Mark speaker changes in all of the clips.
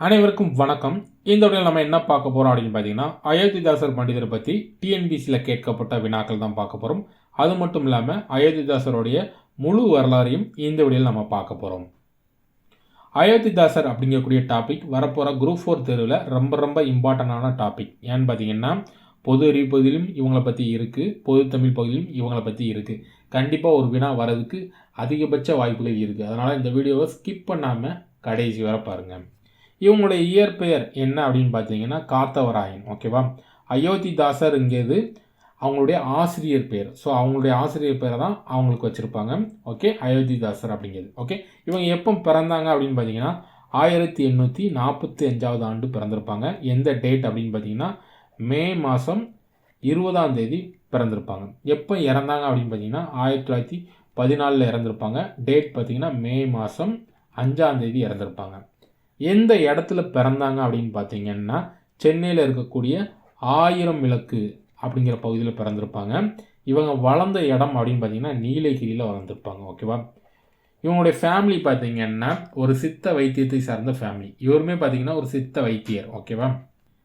Speaker 1: அனைவருக்கும் வணக்கம். இந்த உடனே நம்ம என்ன பார்க்க போகிறோம் அப்படின்னு பார்த்தீங்கன்னா அயோத்திதாசர் பண்டிதரை பற்றி டிஎன்பிசியில் கேட்கப்பட்ட வினாக்கள் தான் பார்க்க போகிறோம் அது மட்டும் இல்லாமல் அயோத்திதாசருடைய முழு வரலாறையும் இந்த வழியில் நம்ம பார்க்க போகிறோம் அயோத்திதாசர் அப்படிங்கக்கூடிய டாபிக் வரப்போகிற குரூப் ஃபோர் தேர்வில் ரொம்ப ரொம்ப இம்பார்ட்டண்டான டாபிக் ஏன்னு பார்த்தீங்கன்னா பொது அறிவு பகுதியிலும் இவங்களை பற்றி இருக்குது பொது தமிழ் பகுதியிலும் இவங்களை பற்றி இருக்குது கண்டிப்பாக ஒரு வினா வரதுக்கு அதிகபட்ச வாய்ப்புகள் இருக்குது அதனால் இந்த வீடியோவை ஸ்கிப் பண்ணாமல் கடைசி வர பாருங்கள் இவங்களுடைய இயற்பெயர் என்ன அப்படின்னு பார்த்தீங்கன்னா காத்தவராயன் ஓகேவா அயோத்திதாசருங்கிறது அவங்களுடைய ஆசிரியர் பேர் ஸோ அவங்களுடைய ஆசிரியர் பேரை தான் அவங்களுக்கு வச்சுருப்பாங்க. ஓகே அயோத்திதாசர் அப்படிங்கிறது. ஓகே இவங்க எப்போ பிறந்தாங்க அப்படின்னு பார்த்தீங்கன்னா ஆயிரத்தி எண்ணூற்றி நாற்பத்தி அஞ்சாவது ஆண்டு பிறந்திருப்பாங்க. எந்த டேட் அப்படின்னு பார்த்தீங்கன்னா மே மாதம் இருபதாம் தேதி பிறந்திருப்பாங்க. எப்போ இறந்தாங்க அப்படின்னு பார்த்தீங்கன்னா ஆயிரத்தி தொள்ளாயிரத்தி பதினாலில் இறந்துருப்பாங்க. டேட் பார்த்தீங்கன்னா மே மாதம் அஞ்சாம் தேதி இறந்துருப்பாங்க. எந்த இடத்துல பிறந்தாங்க அப்படின்னு பார்த்தீங்கன்னா சென்னையில் இருக்கக்கூடிய ஆயிரம் விளக்கு அப்படிங்கிற பகுதியில் பிறந்திருப்பாங்க. இவங்க வளர்ந்த இடம் அப்படின்னு பார்த்தீங்கன்னா நீலகிரியில் வளர்ந்துருப்பாங்க. ஓகேவா? இவங்களுடைய ஃபேமிலி பார்த்திங்கன்னா ஒரு சித்த வைத்தியத்தை சார்ந்த ஃபேமிலி இவருமே பார்த்தீங்கன்னா ஒரு சித்த வைத்தியர். ஓகேவா?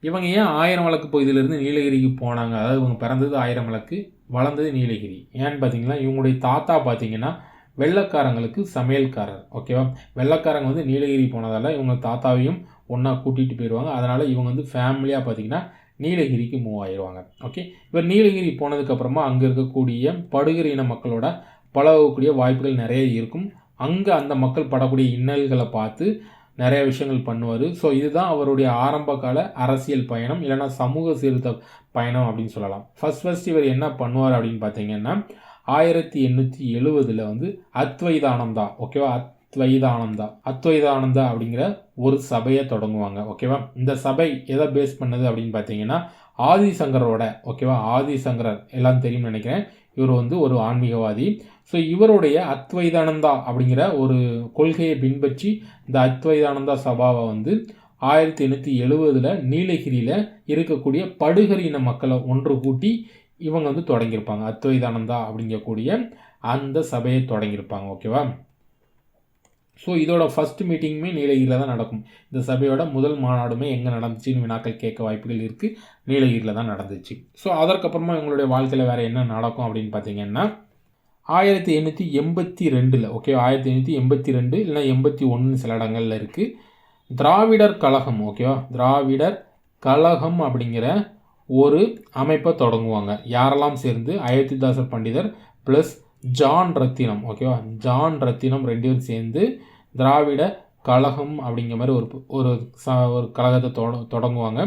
Speaker 1: இவங்க ஏன் ஆயிரம் விளக்கு பகுதியிலேருந்து நீலகிரிக்கு போனாங்க? அதாவது இவங்க பிறந்தது ஆயிரம் விளக்கு வளர்ந்தது நீலகிரி. ஏன்னு பார்த்தீங்கன்னா இவங்களுடைய தாத்தா பார்த்தீங்கன்னா வெள்ளக்காரங்களுக்கு சமையல்காரர் ஓகேவா வெள்ளக்காரங்க வந்து நீலகிரி போனதால் இவங்க தாத்தாவையும் ஒன்றா கூட்டிகிட்டு போயிடுவாங்க அதனால் இவங்க வந்து ஃபேமிலியாக பார்த்தீங்கன்னா நீலகிரிக்கு மூவ் ஆயிடுவாங்க ஓகே இவர் நீலகிரி போனதுக்கப்புறமா அங்கே இருக்கக்கூடிய படுகிற இன மக்களோட பழகக்கூடிய வாய்ப்புகள் நிறைய இருக்கும். அங்கே அந்த மக்கள் படக்கூடிய இன்னல்களை பார்த்து நிறைய விஷயங்கள் பண்ணுவார். ஸோ இதுதான் அவருடைய ஆரம்ப கால அரசியல் பயணம் இல்லைனா சமூக சீர்திருத்த பயணம் அப்படின்னு சொல்லலாம். ஃபஸ்ட் ஃபஸ்ட் இவர் என்ன பண்ணுவார் அப்படின்னு பார்த்தீங்கன்னா ஆயிரத்தி எண்ணூற்றி எழுவதில் வந்து அத்வைதானந்தா ஓகேவா அத்வைதானந்தா. அத்வைதானந்தா அப்படிங்கிற ஒரு சபையை தொடங்குவாங்க ஓகேவா இந்த சபை எதை பேஸ் பண்ணது அப்படின்னு பார்த்தீங்கன்னா ஆதிசங்கரோட ஓகேவா ஆதிசங்கரர் எல்லாம் தெரியும்னு நினைக்கிறேன். இவர் வந்து ஒரு ஆன்மீகவாதி. ஸோ இவருடைய அத்வைதானந்தா அப்படிங்கிற ஒரு கொள்கையை பின்பற்றி இந்த அத்வைதானந்தா சபாவை வந்து ஆயிரத்தி எண்ணூற்றி எழுபதில் நீலகிரியில் இருக்கக்கூடிய படுகர் இன மக்களை ஒன்று கூட்டி இவங்க வந்து தொடங்கியிருப்பாங்க. அத்வைதானந்தா அப்படிங்கக்கூடிய அந்த சபையை தொடங்கியிருப்பாங்க. ஓகேவா? ஸோ இதோட ஃபஸ்ட் மீட்டிங்குமே நீலகிரியில் தான் நடக்கும். இந்த சபையோட முதல் மாநாடுமே எங்கே நடந்துச்சுன்னு வினாக்கள் கேட்க வாய்ப்புகள் இருக்குது நீலகிரியில் தான் நடந்துச்சு. ஸோ அதற்கப்புறமா இவங்களுடைய வாழ்க்கையில் வேறு என்ன நடக்கும் அப்படின்னு பார்த்தீங்கன்னா ஆயிரத்தி எண்ணூற்றி எண்பத்தி ரெண்டில் ஓகே ஆயிரத்தி எண்ணூற்றி எண்பத்தி ரெண்டு இல்லைனா எண்பத்தி ஒன்று சில இடங்களில் இருக்குது திராவிடர் கழகம் ஓகேவா திராவிடர் கழகம் அப்படிங்கிற ஒரு அமைப்பை தொடங்குவாங்க. யாரெல்லாம் சேர்ந்து? அயோத்திதாசர் பண்டிதர் ப்ளஸ் ஜான் ரத்தினம் ஓகேவா ஜான் ரத்தினம் ரெண்டு பேரும் சேர்ந்து திராவிட கழகம் அப்படிங்கிற மாதிரி ஒரு ஒரு ச ஒரு கழகத்தை தொட தொடங்குவாங்க.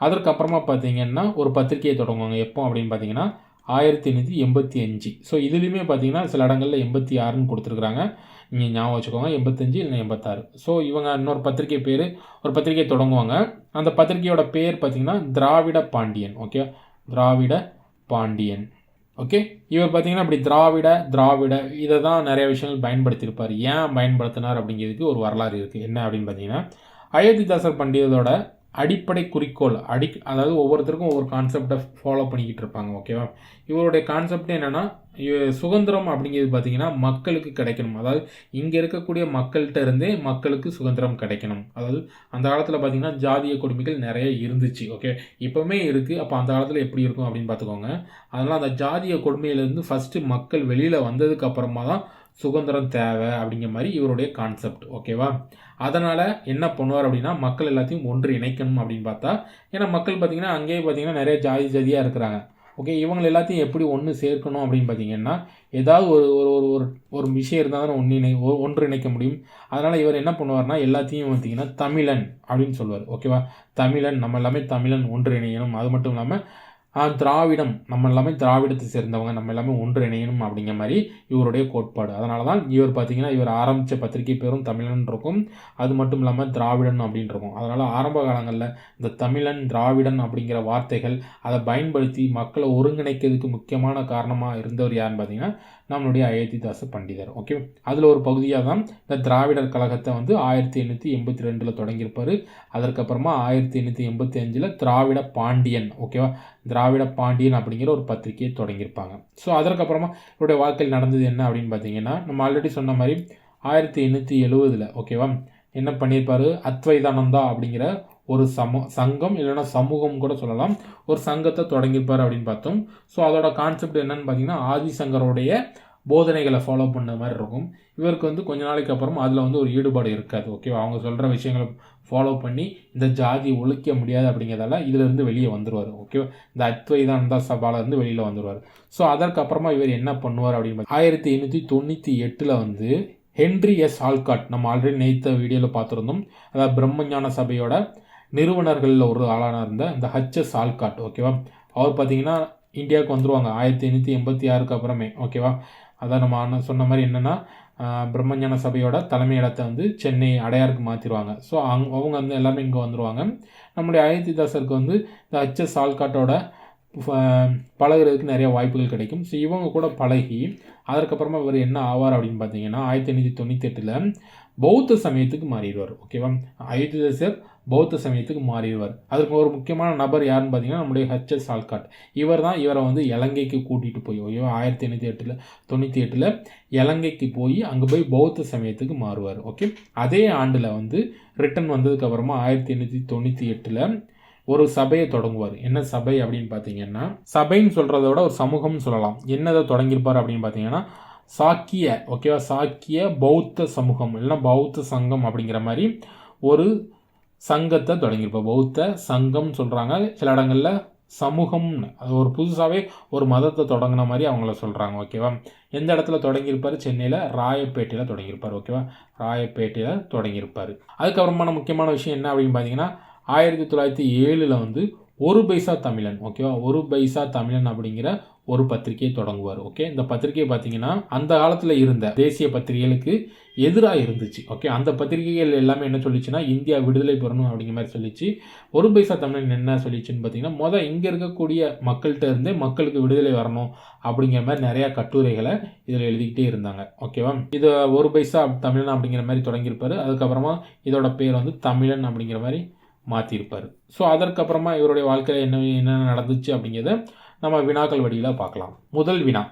Speaker 1: அதற்கப்புறமா பார்த்தீங்கன்னா ஒரு பத்திரிகையை தொடங்குவாங்க. எப்போ அப்படின்னு பார்த்தீங்கன்னா ஆயிரத்தி எண்ணூற்றி எண்பத்தி அஞ்சு. ஸோ இதுலேயுமே பார்த்தீங்கன்னா சில இடங்களில் எண்பத்தி ஆறுன்னு கொடுத்துருக்குறாங்க. நீங்கள் ஞாபகம் வச்சுக்கோங்க. எண்பத்தஞ்சு இல்லை எண்பத்தாறு. ஸோ இவங்க இன்னொரு பத்திரிகை பேர் ஒரு பத்திரிகை தொடங்குவாங்க. அந்த பத்திரிகையோட பேர் பார்த்திங்கன்னா திராவிட பாண்டியன். ஓகே திராவிட பாண்டியன். ஓகே இவர் பார்த்தீங்கன்னா இப்படி திராவிட திராவிட இதை தான் நிறைய விஷயங்கள் பயன்படுத்தியிருப்பார். ஏன் பயன்படுத்தினார் அப்படிங்கிறதுக்கு ஒரு வரலாறு இருக்குது என்ன அப்படின்னு பார்த்தீங்கன்னா அயோத்திதாசர் பண்டிதோட அடிப்படை குறிக்கோள் அடி அதாவது ஒவ்வொருத்தருக்கும் ஒவ்வொரு கான்செப்டை ஃபாலோ பண்ணிக்கிட்டு இருப்பாங்க ஓகேவா இவருடைய கான்செப்ட் என்னென்னா சுதந்திரம் அப்படிங்கிறது பார்த்திங்கன்னா மக்களுக்கு கிடைக்கணும். அதாவது இங்கே இருக்கக்கூடிய மக்கள்கிட்ட இருந்தே மக்களுக்கு சுதந்திரம் கிடைக்கணும். அதாவது அந்த காலத்தில் பார்த்திங்கன்னா ஜாதிய கொடுமைகள் நிறைய இருந்துச்சு ஓகே இப்போவுமே இருக்குது அப்போ அந்த காலத்தில் எப்படி இருக்கும் அப்படின்னு பார்த்துக்கோங்க அதனால் அந்த ஜாதிய கொடுமையிலேருந்து ஃபஸ்ட்டு மக்கள் வெளியில் வந்ததுக்கு அப்புறமா தான் சுதந்திரம் தேவை அப்படிங்கிற மாதிரி இவருடைய கான்செப்ட் ஓகேவா அதனால் என்ன பண்ணுவார் அப்படின்னா மக்கள் எல்லாத்தையும் ஒன்று இணைக்கணும் அப்படின்னு பார்த்தா ஏன்னா மக்கள் பார்த்திங்கன்னா அங்கேயே பார்த்திங்கன்னா நிறைய ஜாதி ஜாதியாக இருக்கிறாங்க. ஓகே இவங்களை எல்லாத்தையும் எப்படி ஒன்று சேர்க்கணும் அப்படின்னு பார்த்தீங்கன்னா ஏதாவது ஒரு ஒரு ஒரு ஒரு ஒரு விஷயம் இருந்தால் தான் ஒன்று இணை ஒன்று இணைக்க முடியும். அதனால் இவர் என்ன பண்ணுவார்னா எல்லாத்தையும் பார்த்தீங்கன்னா தமிழன் அப்படின்னு சொல்லுவார் ஓகேவா தமிழன் நம்ம எல்லாமே தமிழன் ஒன்று இணையணும். அது மட்டும் இல்லாமல் திராவிடம். நம்ம எல்லாமே திராவிடத்தை சேர்ந்தவங்க. நம்ம எல்லாமே ஒன்றிணையணும் அப்படிங்கிற மாதிரி இவருடைய கோட்பாடு. அதனால தான் இவர் பார்த்தீங்கன்னா இவர் ஆரம்பித்த பத்திரிகை பேரும் தமிழன் இருக்கும். அது மட்டும் இல்லாமல் திராவிடன் அப்படின்னு இருக்கும். அதனால் ஆரம்ப காலங்களில் இந்த தமிழன் திராவிடன் அப்படிங்கிற வார்த்தைகள் அதை பயன்படுத்தி மக்களை ஒருங்கிணைக்கிறதுக்கு முக்கியமான காரணமாக இருந்தவர் யாருன்னு பார்த்தீங்கன்னா நம்மளுடைய அயோத்திதாச பண்டிதர் ஓகே அதில் ஒரு பகுதியாக தான் இந்த திராவிடர் கழகத்தை வந்து ஆயிரத்தி எண்ணூற்றி எண்பத்தி ரெண்டில் தொடங்கியிருப்பார். அதற்கப்புறமா ஆயிரத்தி எண்ணூற்றி எண்பத்தி அஞ்சில் திராவிட பாண்டியன் ஓகேவா திராவிட பாண்டியன் அப்படிங்கிற ஒரு பத்திரிகையை தொடங்கியிருப்பாங்க. ஸோ அதற்கப்புறமா இவருடைய வாழ்க்கையில் நடந்தது என்ன அப்படின்னு பார்த்தீங்கன்னா நம்ம ஆல்ரெடி சொன்ன மாதிரி ஆயிரத்தி எண்ணூற்றி எழுவதில் ஓகேவா என்ன பண்ணியிருப்பாரு? அத்வைதானந்தா அப்படிங்கிற ஒரு சம சங்கம் இல்லைன்னா சமூகம் கூட சொல்லலாம். ஒரு சங்கத்தை தொடங்கியிருப்பார் அப்படின்னு பார்த்தோம். ஸோ அதோட கான்செப்ட் என்னன்னு பார்த்தீங்கன்னா ஆதிசங்கருடைய போதனைகளை ஃபாலோ பண்ண மாதிரி இருக்கும். இவருக்கு வந்து கொஞ்ச நாளைக்கு அப்புறம் அதில் வந்து ஒரு ஈடுபாடு இருக்காது ஓகேவா அவங்க சொல்கிற விஷயங்களை ஃபாலோ பண்ணி இந்த ஜாதி ஒழிக்க முடியாது அப்படிங்கிறதால இதிலிருந்து வெளியே வந்துடுவார் ஓகேவா இந்த அத்வைதானந்தா சபாலேருந்து வெளியில் வந்துடுவார் ஸோ அதற்கப்புறமா இவர் என்ன பண்ணுவார் அப்படின்னு ஆயிரத்தி எண்ணூற்றி தொண்ணூற்றி எட்டில் வந்து ஹென்ரி எஸ் ஆல்காட் நம்ம ஆல்ரெடி நேற்று வீடியோவில் பார்த்துருந்தோம். அதாவது பிரம்மஞான சபையோட நிறுவனர்களில் ஒரு ஆளான இருந்த இந்த ஹச்எஸ் ஆல்காட் ஓகேவா அவர் பார்த்தீங்கன்னா இந்தியாவுக்கு வந்துருவாங்க. ஆயிரத்தி எண்ணூற்றி எண்பத்தி ஆறுக்கு அப்புறமே ஓகேவா அதான் நம்ம சொன்ன மாதிரி என்னென்னா பிரம்மஞான சபையோட தலைமையிடத்தை வந்து சென்னை அடையாருக்கு மாற்றிடுவாங்க ஸோ அங் அவங்க வந்து எல்லாமே இங்கே வந்துருவாங்க. நம்முடைய அயோத்திதாசருக்கு வந்து இந்த ஹச்எஸ் ஆல்காட்டோட ஃப- பழகுறதுக்கு நிறைய வாய்ப்புகள் கிடைக்கும். ஸோ இவங்க கூட பழகி அதற்கப்புறமா இவர் என்ன ஆவார் அப்படின்னு பார்த்தீங்கன்னா ஆயிரத்தி எண்ணூற்றி தொண்ணூற்றி எட்டில் பௌத்த சமயத்துக்கு மாறிடுவார் ஓகேவா அயோத்திதாசர் பௌத்த சமயத்துக்கு மாறிடுவார். அதற்கு ஒரு முக்கியமான நபர் யாருன்னு பார்த்தீங்கன்னா நம்முடைய ஹச்எஸ் ஆல்காட் இவர் தான் இவரை வந்து இலங்கைக்கு கூட்டிகிட்டு போய் ஓகேவா ஆயிரத்தி எண்ணூற்றி எட்டில் தொண்ணூற்றி எட்டில் இலங்கைக்கு போய் அங்கே போய் பௌத்த சமயத்துக்கு மாறுவார். ஓகே அதே ஆண்டில் வந்து ரிட்டன் வந்ததுக்கப்புறமா ஆயிரத்தி எண்ணூற்றி தொண்ணூற்றி எட்டில் ஒரு சபையை தொடங்குவார். என்ன சபை அப்படின்னு பார்த்தீங்கன்னா சபைன்னு சொல்கிறத விட ஒரு சமூகம்னு சொல்லலாம். என்னதை தொடங்கியிருப்பார் அப்படின்னு பார்த்தீங்கன்னா சாக்கிய ஓகேவா சாக்கிய பௌத்த சமூகம் இல்லைன்னா பௌத்த சங்கம் அப்படிங்கிற மாதிரி ஒரு சங்கத்தை தொடங்கியிருப்பார் பௌத்த சங்கம் சொல்கிறாங்க சில இடங்களில் சமூகம்னு. அது ஒரு புதுசாகவே ஒரு மதத்தை தொடங்கின மாதிரி அவங்கள சொல்கிறாங்க ஓகேவா எந்த இடத்துல தொடங்கியிருப்பார்? சென்னையில் ராயப்பேட்டையில் தொடங்கியிருப்பார். ஓகேவா ராயப்பேட்டையில் தொடங்கியிருப்பார். அதுக்கப்புறமான முக்கியமான விஷயம் என்ன அப்படின்னு பார்த்தீங்கன்னா ஆயிரத்தி தொள்ளாயிரத்தி ஏழில் வந்து ஒரு பைசா தமிழன். ஓகேவா ஒரு பைசா தமிழன் அப்படிங்கிற ஒரு பத்திரிகையை தொடங்குவார் ஓகே இந்த பத்திரிகையை பார்த்தீங்கன்னா அந்த காலத்தில் இருந்த தேசிய பத்திரிகைகளுக்கு எதிராக இருந்துச்சு ஓகே அந்த பத்திரிகைகள் எல்லாமே என்ன சொல்லிச்சுன்னா இந்தியா விடுதலை பெறணும் அப்படிங்கிற மாதிரி சொல்லிச்சு. ஒரு பைசா தமிழன் என்ன சொல்லிச்சுன்னு பார்த்தீங்கன்னா மொதல் இங்கே இருக்கக்கூடிய மக்கள்கிட்ட இருந்தே மக்களுக்கு விடுதலை வரணும் அப்படிங்கிற மாதிரி நிறையா கட்டுரைகளை இதில் எழுதிக்கிட்டே இருந்தாங்க ஓகேவா இது ஒரு பைசா தமிழன் அப்படிங்கிற மாதிரி தொடங்கியிருப்பாரு. அதுக்கப்புறமா இதோட பேர் வந்து தமிழன் அப்படிங்கிற மாதிரி மாற்றிருப்பார் ஸோ அதற்கப்புறமா இவருடைய வாழ்க்கையில் என்ன என்னென்ன நடந்துச்சு அப்படிங்கிறத நம்ம வினாக்கள் வழியில் பார்க்கலாம். முதல் வினா.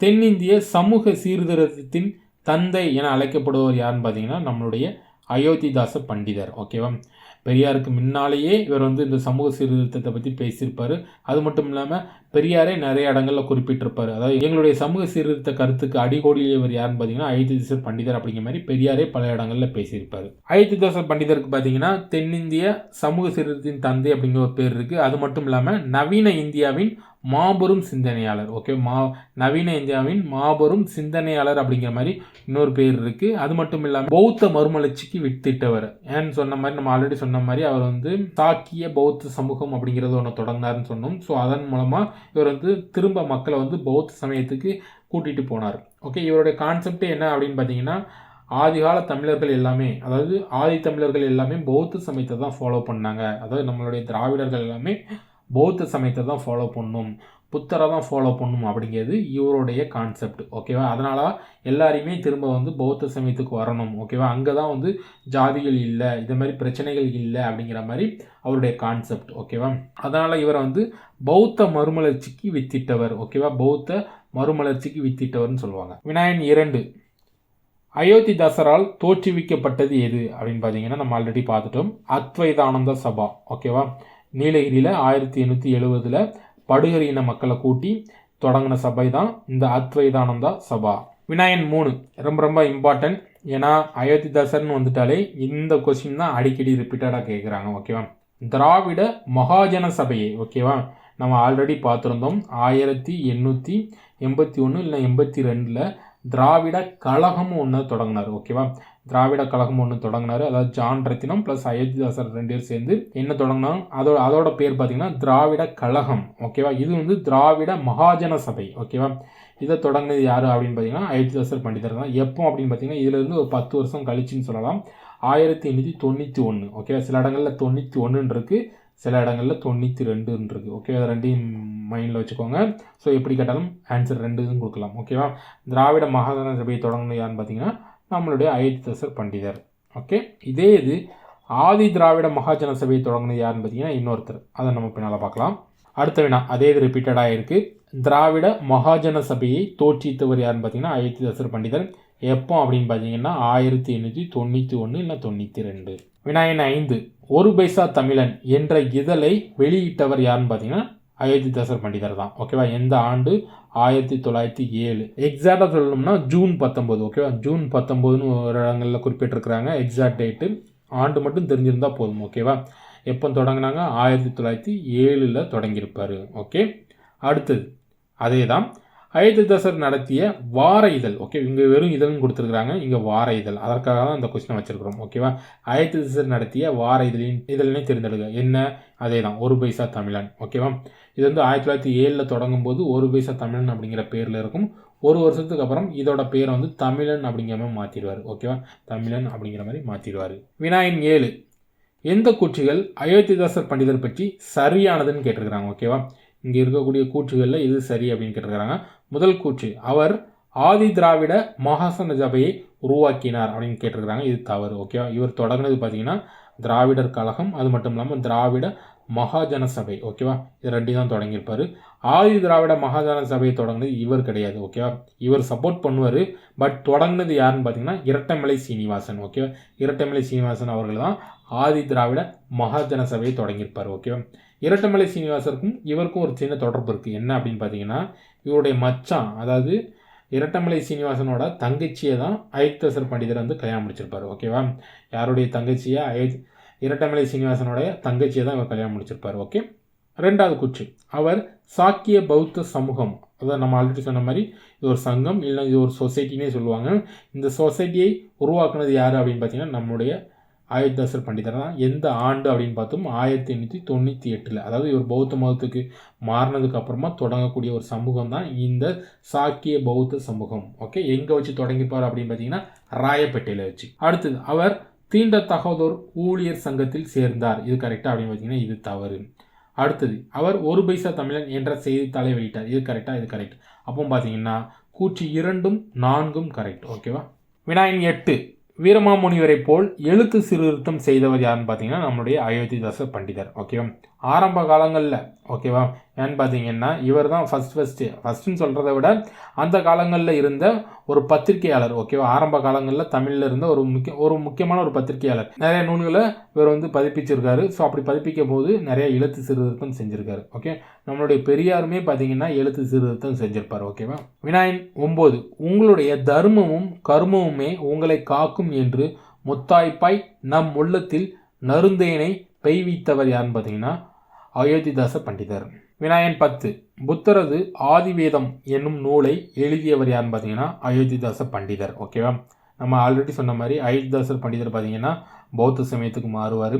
Speaker 1: தென்னிந்திய சமூக சீர்திருத்தத்தின் தந்தை என அழைக்கப்படுவர் யாருன்னு பார்த்தீங்கன்னா நம்மளுடைய அயோத்திதாச பண்டிதர். ஓகேவா பெரியாருக்கு முன்னாலேயே இவர் வந்து இந்த சமூக சீர்திருத்தத்தை பற்றி பேசியிருப்பார். அது மட்டும் இல்லாமல் பெரியாரே நிறைய இடங்களில் குறிப்பிட்டிருப்பார். அதாவது எங்களுடைய சமூக சீர்திருத்த கருத்துக்கு அடிகோடியில் இவர் யாருன்னு பார்த்தீங்கன்னா அயோத்திதாசர் பண்டிதர் அப்படிங்கிற மாதிரி பெரியாரே பல இடங்களில் பேசியிருப்பார். அயோத்திதாசர் பண்டிதருக்கு பார்த்தீங்கன்னா தென்னிந்திய சமூக சீர்திருத்தின் தந்தை அப்படிங்கிற ஒரு பேர் இருக்குது அது மட்டும் இல்லாமல் நவீன இந்தியாவின் மாபெரும் சிந்தனையாளர் ஓகே மா நவீன இந்தியாவின் மாபெரும் சிந்தனையாளர் அப்படிங்கிற மாதிரி இன்னொரு பேர் இருக்குது அது மட்டும் இல்லாமல் பௌத்த மறுமலர்ச்சிக்கு வித்திட்டவர். ஏன்னு சொன்ன மாதிரி நம்ம ஆல்ரெடி சொன்ன மாதிரி அவர் வந்து தாக்கிய பௌத்த சமூகம் அப்படிங்கிறது ஒன்று தொடங்கினார்னு சொன்னோம். ஸோ அதன் மூலமாக இவர் வந்து திரும்ப மக்களை வந்து பௌத்த சமயத்துக்கு கூட்டிகிட்டு போனார். ஓகே இவருடைய கான்செப்டே என்ன அப்படின்னு பார்த்தீங்கன்னா ஆதிகால தமிழர்கள் எல்லாமே அதாவது ஆதி தமிழர்கள் எல்லாமே பௌத்த சமயத்தை தான் ஃபாலோ பண்ணாங்க. அதாவது நம்மளுடைய திராவிடர்கள் எல்லாமே பௌத்த சமயத்தை தான் ஃபாலோ பண்ணணும் புத்தரை தான் ஃபாலோ பண்ணணும் அப்படிங்கிறது இவருடைய கான்செப்ட் ஓகேவா அதனால் எல்லாரையுமே திரும்ப வந்து பௌத்த சமயத்துக்கு வரணும் ஓகேவா அங்கே தான் வந்து ஜாதிகள் இல்லை இந்த மாதிரி பிரச்சனைகள் இல்லை அப்படிங்கிற மாதிரி அவருடைய கான்செப்ட் ஓகேவா அதனால் இவரை வந்து பௌத்த மறுமலர்ச்சிக்கு வித்திட்டவர் ஓகேவா பௌத்த மறுமலர்ச்சிக்கு வித்திட்டவர்னு சொல்லுவாங்க. விநாயகன் இரண்டு அயோத்தி தசரால் தோற்றுவிக்கப்பட்டது எது அப்படின்னு பார்த்தீங்கன்னா நம்ம ஆல்ரெடி பார்த்துட்டோம். அத்வைதானந்த சபா ஓகேவா நீலகிரியில் ஆயிரத்தி எண்ணூற்றி எழுபதில் படுகர் இன மக்களை கூட்டி தொடங்கின சபை தான் இந்த அத்வைதானந்தா சபா. விநாயகன் மூணு. ரொம்ப ரொம்ப இம்பார்ட்டன்ட் ஏன்னா அயோத்திதாசர்னு வந்துட்டாலே இந்த கொஸ்டின் தான் அடிக்கடி ரிப்பீட்டடாக கேட்குறாங்க ஓகேவா திராவிட மகாஜன சபையை ஓகேவா நம்ம ஆல்ரெடி பார்த்துருந்தோம். ஆயிரத்தி எண்ணூற்றி எண்பத்தி ஒன்று இல்லை எண்பத்தி ரெண்டில் திராவிட கழகம் ஒன்று தொடங்கினார் ஓகேவா திராவிட கழகம் ஒன்று தொடங்கினார். அதாவது ஜான் ரத்தினம் ப்ளஸ் அயோத்திதாசர் ரெண்டு பேர் சேர்ந்து என்ன தொடங்கினாங்க? அதோட அதோட பேர் பார்த்தீங்கன்னா திராவிட கழகம் ஓகேவா இது வந்து திராவிட மகாஜன சபை ஓகேவா இதை தொடங்கினது யார் அப்படின்னு பார்த்தீங்கன்னா அயோத்திதாசர் பண்டிதர் தான். எப்போ அப்படின்னு பார்த்தீங்கன்னா இதுலேருந்து ஒரு பத்து வருஷம் கழிச்சுன்னு சொல்லலாம். ஆயிரத்தி எண்ணூற்றி தொண்ணூற்றி ஒன்று ஓகேவா சில இடங்களில் தொண்ணூற்றி ஒன்றுன்னு இருக்குது சில இடங்களில் தொண்ணூற்றி ரெண்டுன்னு இருக்குது ஓகே அதை ரெண்டையும் மைண்டில் வச்சுக்கோங்க. ஸோ எப்படி கேட்டாலும் ஆன்சர் ரெண்டு இதுவும் கொடுக்கலாம் ஓகேவா திராவிட மகாஜன சபையை தொடங்கினது யாருன்னு பார்த்தீங்கன்னா நம்மளுடைய அயோத்திதாசர் பண்டிதர். ஓகே இதே இது ஆதி திராவிட மகாஜன சபையை தொடங்கினது யாருன்னு பார்த்தீங்கன்னா இன்னொருத்தர். அதை நம்ம பின்னால் பார்க்கலாம். அடுத்த வினா அதே இது ரிப்பீட்டடாக இருக்குது திராவிட மகாஜன சபையை தோற்றித்தவர் யாருன்னு பார்த்தீங்கன்னா அயோத்திதாசர் பண்டிதர். எப்போ அப்படின்னு பார்த்தீங்கன்னா ஆயிரத்தி எண்ணூற்றி தொண்ணூற்றி ஒன்று இல்லை தொண்ணூற்றி ரெண்டு. வினாயன் ஐந்து ஒரு பைசா தமிழன் என்ற இதழை வெளியிட்டவர் யாருன்னு பார்த்தீங்கன்னா அயோத்திதாசர் பண்டிதர் தான். ஓகேவா எந்த ஆண்டு? ஆயிரத்தி தொள்ளாயிரத்தி ஏழு. எக்ஸாக்டாக சொல்லணும்னா ஜூன் பத்தொம்போது ஓகேவா ஜூன் பத்தொம்போதுன்னு ஒரு இடங்களில் குறிப்பிட்டிருக்கிறாங்க. எக்ஸாக்ட் டேட்டு ஆண்டு மட்டும் தெரிஞ்சிருந்தால் போதும் ஓகேவா எப்போ தொடங்கினாங்க? ஆயிரத்தி தொள்ளாயிரத்தி ஏழில் தொடங்கியிருப்பார் ஓகே அடுத்தது அதே தான் அயோத்திதாசர் நடத்திய வார இதழ். ஓகே இங்கே வெறும் இதழ்னு கொடுத்துருக்குறாங்க. இங்கே வார இதழ். அதற்காக தான் இந்த கொஸ்டினை வச்சிருக்கிறோம். ஓகேவா அயோத்திதாசர் நடத்திய வார இதழின் இதழ்னே தேர்ந்தெடுக்க என்ன? அதே தான் ஒரு பைசா தமிழன். ஓகேவா இது வந்து ஆயிரத்தி தொள்ளாயிரத்தி ஏழில் தொடங்கும் போது ஒரு பைசா தமிழன் அப்படிங்கிற பேரில் இருக்கும். ஒரு வருஷத்துக்கு அப்புறம் இதோட பேரை வந்து தமிழன் அப்படிங்கிற மாதிரி மாற்றிடுவார் ஓகேவா தமிழன் அப்படிங்கிற மாதிரி மாற்றிடுவார் வினாயின் ஏழு. எந்த கூற்றுகள் அயோத்திதாசர் பண்டிதர் பற்றி சரியானதுன்னு கேட்டிருக்கிறாங்க. ஓகேவா இங்கே இருக்கக்கூடிய கூற்றுகளில் இது சரி அப்படின்னு கேட்டிருக்கிறாங்க. முதல் கூற்று. அவர் ஆதி திராவிட மகாசன சபையை உருவாக்கினார் அப்படின்னு கேட்டிருக்கிறாங்க. இது தவறு ஓகேவா இவர் தொடங்கினது பார்த்தீங்கன்னா திராவிடர் கழகம் அது மட்டும் இல்லாமல் திராவிட மகாஜன சபை ஓகேவா இது ரெண்டையும் தான் தொடங்கியிருப்பார். ஆதி திராவிட மகாஜன சபையை தொடங்கினது இவர் கிடையாது ஓகேவா இவர் சப்போர்ட் பண்ணுவார் பட் தொடங்கினது யாருன்னு பார்த்தீங்கன்னா இரட்டைமலை சீனிவாசன் ஓகேவா இரட்டைமலை சீனிவாசன் அவர்கள் தான் ஆதி திராவிட மகாஜன சபையை தொடங்கியிருப்பார் ஓகேவா இரட்டைமலை சீனிவாசருக்கும் இவருக்கும் ஒரு சின்ன தொடர்பு இருக்குது என்ன அப்படின்னு பார்த்தீங்கன்னா இவருடைய மச்சான் அதாவது இரட்டமலை சீனிவாசனோட தங்கச்சியை தான் அயோத்திதாசர் பண்டிதர் வந்து கல்யாணம் முடிச்சிருப்பார் ஓகேவா யாருடைய தங்கச்சியை? அய இரட்டமலை சீனிவாசனோடைய தங்கச்சியை தான் இவர் கல்யாணம் முடிச்சிருப்பார் ஓகே ரெண்டாவது குச்சி அவர் சாக்கிய பௌத்த சமூகம் அதாவது நம்ம ஆல்ரெடி சொன்ன மாதிரி இது ஒரு சங்கம் இல்லை இது ஒரு சொசைட்டினே சொல்லுவாங்க. இந்த சொசைட்டியை உருவாக்குனது யார் அப்படின்னு பார்த்தீங்கன்னா நம்முடைய அயோத்திதாசர் பண்டிதர்? தான் எந்த ஆண்டு அப்படின்னு பார்த்தோம் ஆயிரத்தி எண்ணூற்றி தொண்ணூற்றி எட்டில். அதாவது இவர் பௌத்த மதத்துக்கு மாறினதுக்கு அப்புறமா தொடங்கக்கூடிய ஒரு சமூகம் தான் இந்த சாக்கிய பௌத்த சமூகம். ஓகே எங்கே வச்சு தொடங்கிப்பார் அப்படின்னு பார்த்தீங்கன்னா ராயப்பேட்டையில் வச்சு. அடுத்தது அவர் தீண்ட தீண்டத்தகாதோர் ஊழியர் சங்கத்தில் சேர்ந்தார். இது கரெக்டாக அப்படின்னு பார்த்தீங்கன்னா இது தவறு. அடுத்தது அவர் ஒரு பைசா தமிழன் என்ற செய்தித்தாளை வெளியிட்டார். இது கரெக்டாக இது கரெக்ட் அப்போ பார்த்தீங்கன்னா கூற்று இரண்டும் நான்கும் கரெக்ட் ஓகேவா வினாயின் எட்டு. வீரமாமுனிவரை போல் எழுத்து சீர்திருத்தம் செய்தவர் யாருன்னு பார்த்தீங்கன்னா நம்மளுடைய அயோத்திதாச பண்டிதர் ஓகேவா ஆரம்ப காலங்களில் ஓகேவா ஏன்னு பார்த்தீங்கன்னா இவர் தான் ஃபஸ்ட் ஃபஸ்ட்டு ஃபஸ்ட்டுன்னு சொல்கிறத விட அந்த காலங்களில் இருந்த ஒரு பத்திரிகையாளர் ஓகேவா ஆரம்ப காலங்களில் தமிழில் இருந்த ஒரு முக்கிய ஒரு முக்கியமான ஒரு பத்திரிகையாளர். நிறைய நூல்களை இவர் வந்து பதிப்பிச்சிருக்காரு. ஸோ அப்படி பதிப்பிக்கும் போது நிறைய எழுத்து சீர்திருத்தம் செஞ்சுருக்காரு ஓகே நம்மளுடைய பெரியாருமே பார்த்தீங்கன்னா எழுத்து சீர்திருத்தம் செஞ்சிருப்பார் ஓகேவா வினாயன் ஒம்பது உங்களுடைய தர்மமும் கர்மமுமே உங்களை காக்கும் என்று முத்தாய்ப்பாய் நம் உள்ளத்தில் நருந்தேனை பெய்வித்தவர் யாருன்னு பார்த்தீங்கன்னா அயோத்திதாச பண்டிதர். வினாயன் பத்து. புத்தரது ஆதிவேதம் என்னும் நூலை எழுதியவர் யாருன்னு பார்த்தீங்கன்னா அயோத்திதாச பண்டிதர். ஓகேவா நம்ம ஆல்ரெடி சொன்ன மாதிரி அயோத்திதாசர் பண்டிதர் பார்த்தீங்கன்னா பௌத்த சமயத்துக்கு மாறுவார்.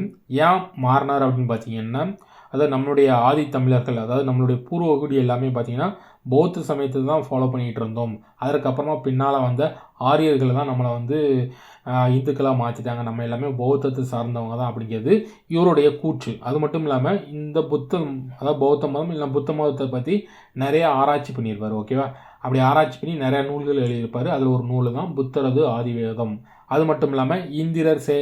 Speaker 1: ஏன் மாறினார் அப்படின்னு பார்த்தீங்கன்னா அதாவது நம்மளுடைய ஆதி தமிழர்கள் அதாவது நம்மளுடைய பூர்வகுடி எல்லாமே பார்த்தீங்கன்னா பௌத்த சமயத்தை தான் ஃபாலோ பண்ணிகிட்டு இருந்தோம். அதற்கப்புறமா பின்னால் வந்த ஆரியர்கள் தான் நம்மளை வந்து இந்துக்களாக மாற்றிட்டாங்க நம்ம எல்லாமே பௌத்தத்தை சார்ந்தவங்க தான் அப்படிங்கிறது இவருடைய கூற்று. அது மட்டும் இல்லாமல் இந்த புத்தம் அதாவது பௌத்த மதம் இல்லை புத்த மதத்தை பற்றி நிறைய ஆராய்ச்சி பண்ணியிருப்பார் ஓகேவா? அப்படி ஆராய்ச்சி பண்ணி நிறையா நூல்கள் எழுதியிருப்பார். அதில் ஒரு நூல் தான் புத்தரது ஆதிவேதம். அது மட்டும் இல்லாமல் இந்திரர் சே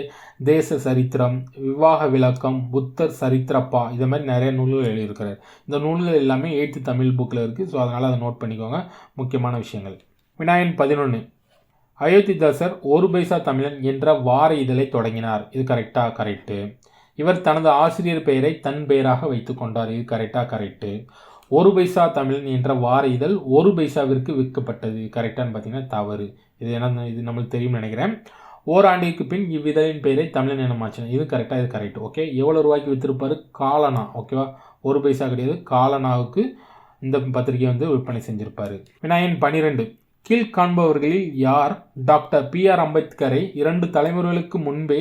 Speaker 1: தேச சரித்திரம் விவாக விளக்கம் புத்தர் சரித்திரப்பா இது மாதிரி நிறைய நூல்கள் எழுதியிருக்கிறார். இந்த நூல்கள் எல்லாமே எயித்து தமிழ் புக்கில் இருக்குது ஸோ அதனால் அதை நோட் பண்ணிக்கோங்க. முக்கியமான விஷயங்கள். விநாயகன் பதினொன்று அயோத்திதாசர் ஒரு பைசா தமிழன் என்ற வார இதழை தொடங்கினார். இது கரெக்டாக கரெக்டு இவர் தனது ஆசிரியர் பெயரை தன் பெயராக வைத்து கொண்டார். இது கரெக்டாக கரெக்டு ஒரு பைசா தமிழன் என்ற வார இதழ் ஒரு பைசாவிற்கு விற்கப்பட்டது. கரெக்டான்னு பார்த்தீங்கன்னா தவறு. இது என்ன இது நம்மளுக்கு தெரியும்னு நினைக்கிறேன். ஓராண்டிற்கு பின் இவ்விதழின் பெயரை தமிழன் என மாற்றினார். இது கரெக்டாக இது கரெக்ட் ஓகே எவ்வளோ ரூபாய்க்கு விற்றுருப்பார் காலனா. ஓகேவா ஒரு பைசா கிடையாது. காலனாவுக்கு இந்த பத்திரிகை வந்து விற்பனை செஞ்சுருப்பார். விநாயகன் பனிரெண்டு. கீழ்காண்பவர்களில் யார்? டாக்டர் பி ஆர் அம்பேத்கரை இரண்டு தலைமுறைகளுக்கு முன்பே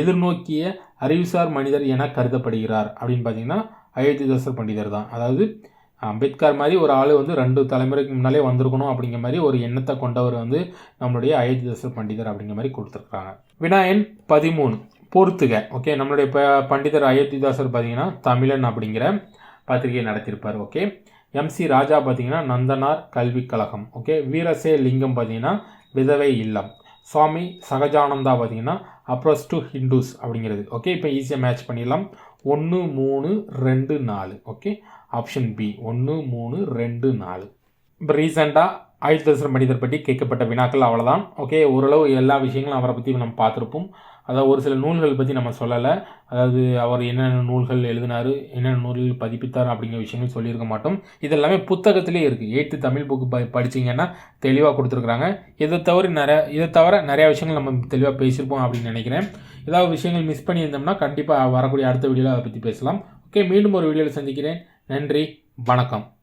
Speaker 1: எதிர்நோக்கிய அறிவுசார் மனிதர் என கருதப்படுகிறார். அப்படின்னு பார்த்தீங்கன்னா அயோத்திதாசர் பண்டிதர் தான். அதாவது அம்பேத்கர் மாதிரி ஒரு ஆள் வந்து ரெண்டு தலைமுறைக்கு முன்னாலே வந்திருக்கணும் அப்படிங்கிற மாதிரி ஒரு எண்ணத்தை கொண்டவர் வந்து நம்மளுடைய அயோத்திதாசர் பண்டிதர் அப்படிங்கிற மாதிரி கொடுத்துருக்குறாங்க. வினாயன் பதிமூணு பொறுத்துக ஓகே நம்மளுடைய ப பண்டிதர் அயோத்திதாசர் பார்த்தீங்கன்னா தமிழன் அப்படிங்கிற பத்திரிகை நடத்தியிருப்பார். ஓகே எம்சி ராஜா பார்த்தீங்கன்னா நந்தனார் கல்விக் கழகம் ஓகே வீரசே லிங்கம் பார்த்தீங்கன்னா விதவை இல்லம். சுவாமி சகஜானந்தா பார்த்தீங்கன்னா அப்ரோஸ் டு ஹிந்துஸ் அப்படிங்கிறது ஓகே இப்போ ஈஸியாக மேட்ச் பண்ணிடலாம். ஒன்று மூணு ரெண்டு நாலு ஓகே ஆப்ஷன் பி ஒன்று மூணு ரெண்டு நாலு. இப்போ ரீசெண்டாக ஆயுதசர மனிதர் பற்றி கேட்கப்பட்ட வினாக்கள் அவ்வளோதான் ஓகே ஓரளவு எல்லா விஷயங்களும் அவரை பற்றி நம்ம பார்த்துருப்போம். அதாவது ஒரு சில நூல்கள் பற்றி நம்ம சொல்லலை. அதாவது அவர் என்னென்ன நூல்கள் எழுதினார் என்னென்ன நூல்கள் பதிப்பித்தார் அப்படிங்கிற விஷயங்கள் சொல்லியிருக்க மாட்டோம். இதெல்லாமே புத்தகத்திலே இருக்குது எயித்து தமிழ் புக்கு ப படிச்சிங்கன்னா தெளிவாக கொடுத்துருக்குறாங்க. இதை தவிர நிறைய இதை தவிர நிறையா விஷயங்கள் நம்ம தெளிவாக பேசியிருப்போம் அப்படின்னு நினைக்கிறேன். ஏதாவது விஷயங்கள் மிஸ் பண்ணியிருந்தோம்னா கண்டிப்பாக வரக்கூடிய அடுத்த வீடியோவில் அதை பற்றி பேசலாம். ஓகே மீண்டும் ஒரு வீடியோவில் சந்திக்கிறேன். நன்றி வணக்கம்.